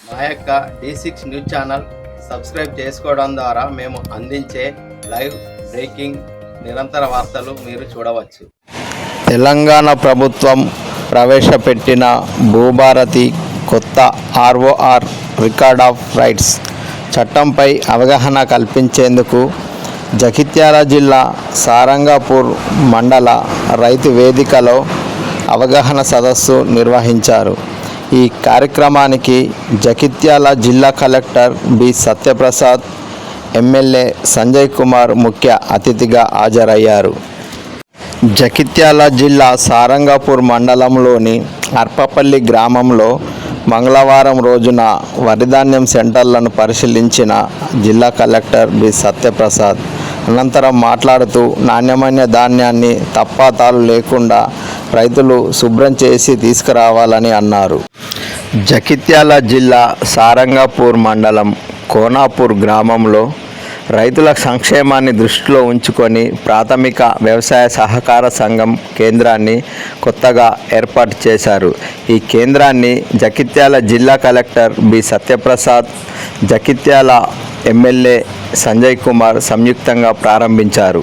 మా యొక్క D six news channel subscribe చేసుకోవడం ద్వారా మేము అందించే లైవ్ బ్రేకింగ్ నిరంతర వార్తలు మీరు చూడవచ్చు. తెలంగాణ ప్రభుత్వం ప్రవేశపెట్టిన భూభారతి కొత్త ఆర్ఓఆర్ రికార్డ్ ఆఫ్ రైట్స్ చట్టంపై అవగాహన కల్పించేందుకు జగిత్యాల జిల్లా సారంగాపూర్ మండల రైతు వేదికలో అవగాహన సదస్సు నిర్వహించారు. ఈ కార్యక్రమానికి జగిత్యాల జిల్లా collector B Satyaprasad MLA Sanjay Kumar ముఖ్య అతిథిగా హాజరయ్యారు. జగిత్యాల జిల్లా సారంగపూర్ మండలంలోని అర్పపల్లి గ్రామంలో మంగళవారం రోజున వరిధాన్యం సెంటర్లను పరిశీలించిన జిల్లా కలెక్టర్ బి సత్యప్రసాద్ అనంతరం మాట్లాడుతూ నాణ్యమైన ధాన్యాన్ని తప్పాతాలు లేకుండా రైతులు శుభ్రం చేసి తీసుకురావాలని అన్నారు. జగిత్యాల జిల్లా సారంగాపూర్ మండలం కోనాపూర్ గ్రామంలో రైతుల సంక్షేమాన్ని దృష్టిలో ఉంచుకొని ప్రాథమిక వ్యవసాయ సహకార సంఘం కేంద్రాన్ని కొత్తగా ఏర్పాటు చేశారు. ఈ కేంద్రాన్ని జగిత్యాల జిల్లా collector B Satyaprasad Jagtial MLA Sanjay Kumar సంయుక్తంగా ప్రారంభించారు.